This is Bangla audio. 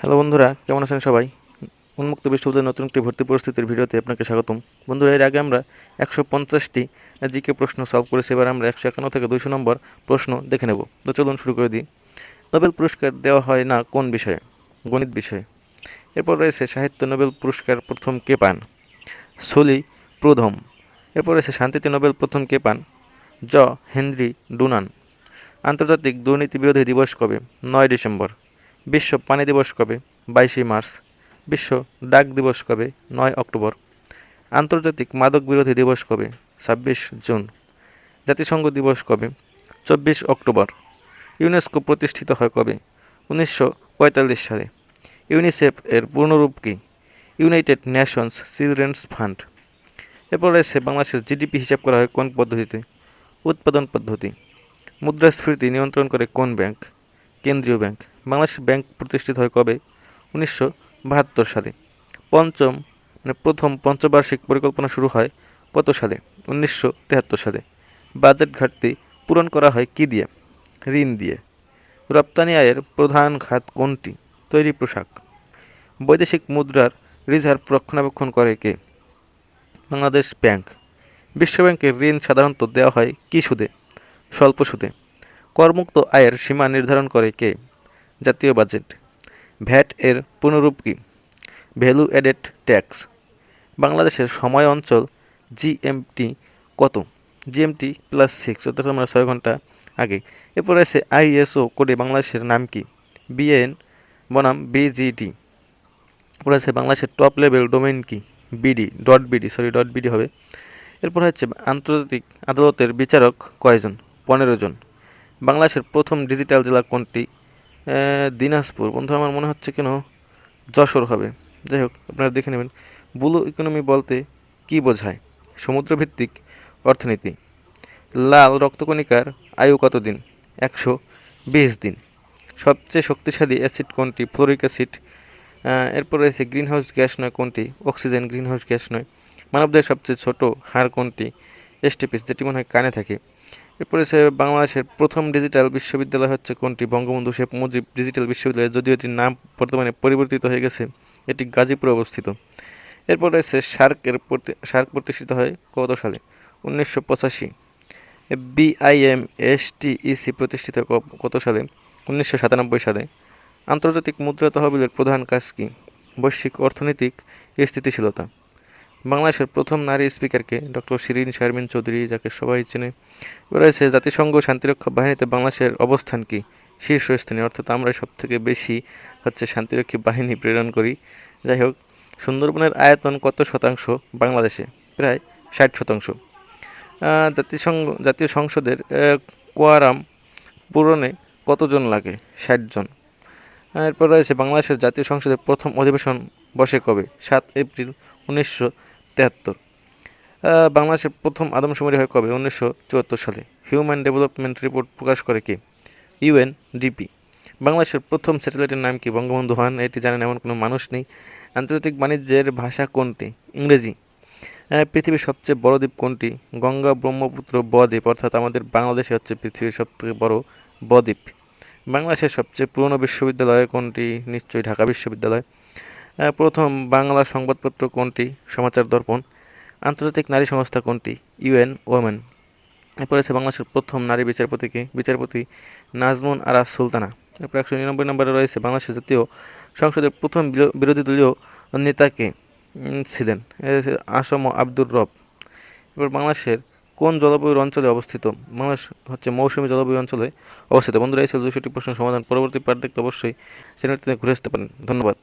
হ্যালো বন্ধুরা, কেমন আছেন সবাই? উন্মুক্ত বিশ্ববিদ্যালয়ের নতুন একটি ভর্তি পরিস্থিতির ভিডিওতে আপনাকে স্বাগতম। বন্ধুরা, এর আগে আমরা একশো পঞ্চাশটি জিকে প্রশ্ন সলভ করেছি, এবার আমরা একশো একান্ন থেকে দুশো নম্বর প্রশ্ন দেখে নেব। তো চলুন শুরু করে দিই। নোবেল পুরস্কার দেওয়া হয় না কোন বিষয়ে? গণিত বিষয়ে। এরপর রয়েছে সাহিত্য নোবেল পুরস্কার প্রথম কে পান? সলি প্রথম এরপর রয়েছে শান্তিতে নোবেল প্রথম কে পান? জ. Henry Dunant. আন্তর্জাতিক দুর্নীতি বিরোধী দিবস কবে? নয় ডিসেম্বর। বিশ্ব পানি দিবস কবে? বাইশে মার্চ। বিশ্ব ডাক দিবস কবে? নয় অক্টোবর। আন্তর্জাতিক মাদক বিরোধী দিবস কবে? ছাব্বিশ জুন। জাতিসংঘ দিবস কবে? চব্বিশ অক্টোবর। ইউনেস্কো প্রতিষ্ঠিত হয় কবে? উনিশশো পঁয়তাল্লিশ সালে। ইউনিসেফ এর পূর্ণরূপ কী? United Nations Children's Fund. এরপর রয়েছে বাংলাদেশের জিডিপি হিসাব করা হয় কোন পদ্ধতিতে? উৎপাদন পদ্ধতি। মুদ্রাস্ফীতি নিয়ন্ত্রণ করে কোন ব্যাংক? কেন্দ্রীয় ব্যাংক। বাংলাদেশ ব্যাংক প্রতিষ্ঠিত হয় কবে? উনিশশো বাহাত্তর সালে। পঞ্চম মানে প্রথম পঞ্চবার্ষিক পরিকল্পনা শুরু হয় কত সালে? উনিশশো তেহাত্তর সালে। বাজেট ঘাটতি পূরণ করা হয় কি দিয়ে? ঋণ দিয়ে। রপ্তানি আয়ের প্রধান খাত কোনটি? তৈরি পোশাক। বৈদেশিক মুদ্রার রিজার্ভ রক্ষণাবেক্ষণ করে কে? বাংলাদেশ ব্যাংক। বিশ্বব্যাংকের ঋণ সাধারণত দেওয়া হয় কী সুদে? স্বল্প সুদে। করমুক্ত আয়ের সীমা নির্ধারণ করে কে? জাতীয় বাজেট। ভ্যাট এর পুনরূপ কী? Value added tax. বাংলাদেশের সময় অঞ্চল জিএমটি কত? জিএমটি প্লাস সিক্স, অর্থাৎ আমরা ছয় ঘণ্টা আগে। এরপর আছে আইএসও কোডে বাংলাদেশের নাম কি? বিএন, বনাম বিজিটি এরপর আছে বাংলাদেশের টপ লেভেল ডোমেইন কি? BD, dot BD, sorry, dot BD হবে। এরপর হচ্ছে আন্তর্জাতিক আদালতের বিচারক কয়জন? পনেরো জন। বাংলাদেশের প্রথম ডিজিটাল জেলা কোনটি? দিনাজপুর। বন্ধু আমার মনে হচ্ছে কেন যশোর হবে। যাই হোক, আপনারা দেখে নেবেন। ব্লু ইকোনমি বলতে কি বোঝায়? সমুদ্রভিত্তিক অর্থনীতি। লাল রক্তকণিকার আয়ু কত দিন একশো বিশ দিন। সবচেয়ে শক্তিশালী অ্যাসিড কোনটি? Fluoric acid. এরপর রয়েছে গ্রিনহাউস গ্যাস নয় কোনটি? অক্সিজেন গ্রিনহাউস গ্যাস নয়। মানবদের সবচেয়ে ছোট হাড় কোনটি? এস্টিপিস যেটি মনে হয় কানে থাকে। এরপর রয়েছে বাংলাদেশের প্রথম ডিজিটাল বিশ্ববিদ্যালয় হচ্ছে কোনটি? বঙ্গবন্ধু শেখ মুজিব ডিজিটাল বিশ্ববিদ্যালয়, যদিও এটির নাম বর্তমানে পরিবর্তিত হয়ে গেছে, এটি গাজীপুরে অবস্থিত। এরপর রয়েছে সার্কের সার্ক প্রতিষ্ঠিত হয় কত সালে? উনিশশো পঁচাশি। বিআইএম এসটিইসি প্রতিষ্ঠিত কত সালে? উনিশশো সাতানব্বই সালে। আন্তর্জাতিক মুদ্রা তহবিলের প্রধান কাজ কি? বৈশ্বিক অর্থনৈতিক স্থিতিশীলতা। বাংলাদেশের প্রথম নারী স্পিকারকে ডক্টর শিরিন শারমিন চৌধুরী, যাকে সবাই চেনে রয়েছে জাতিসংঘ শান্তিরক্ষা বাহিনীতে বাংলাদেশের অবস্থান কি? শীর্ষস্থানীয়, অর্থাৎ আমরা সব থেকে বেশি হচ্ছে শান্তিরক্ষী বাহিনী প্রেরণ করি। যাই হোক, সুন্দরবনের আয়তন কত শতাংশ? বাংলাদেশে প্রায় ষাট শতাংশ। জাতিসংঘ, জাতীয় সংসদের কোয়ারাম পূরণে কতজন লাগে? ষাট জন। এরপর রয়েছে বাংলাদেশের জাতীয় সংসদের প্রথম অধিবেশন বসে কবে? সাত এপ্রিল, উনিশশো তেহাত্তর। বাংলাদেশের প্রথম আদমশুমারি হয় কবে? উনিশশো চুয়াত্তর সালে। হিউম্যান ডেভেলপমেন্ট রিপোর্ট প্রকাশ করে কি? ইউএনডিপি বাংলাদেশের প্রথম স্যাটেলাইটের নাম কি? বঙ্গবন্ধু ওয়ান এটি জানেন এমন কোনো মানুষ নেই। আন্তর্জাতিক বাণিজ্যের ভাষা কোনটি? ইংরেজি। পৃথিবীর সবচেয়ে বড় দ্বীপ কোনটি? গঙ্গা ব্রহ্মপুত্র বদ্বীপ, অর্থাৎ আমাদের বাংলাদেশে হচ্ছে পৃথিবীর সবথেকে বড় বদ্বীপ। বাংলাদেশের সবচেয়ে পুরনো বিশ্ববিদ্যালয় কোনটি? নিশ্চয়ই ঢাকা বিশ্ববিদ্যালয়। প্রথম বাংলা সংবাদপত্র কোনটি? সমাচার দর্পণ। আন্তর্জাতিক নারী সংস্থা কোনটি? UN, women. এরপর আছে বাংলাদেশের প্রথম নারী বিচারপতিকে, বিচারপতি নাজমুন আরা সুলতানা। এরপর একশো নিরানব্বই নম্বরে রয়েছে বাংলাদেশের জাতীয় সংসদের প্রথম বিরো- বিরোধী দলীয় নেতাকে ছিলেন। আসম আব্দুর রব। এবার বাংলাদেশের কোন জলবায়ুর অঞ্চলে অবস্থিত? বাংলাদেশ হচ্ছে মৌসুমী জলবায়ু অঞ্চলে অবস্থিত। বন্ধুরা ছিল দুশোটি প্রশ্ন সমাধান। পরবর্তী পাঠ দেখতে অবশ্যই চ্যানেলটিতে ঘুরে আসতে পারেন। ধন্যবাদ।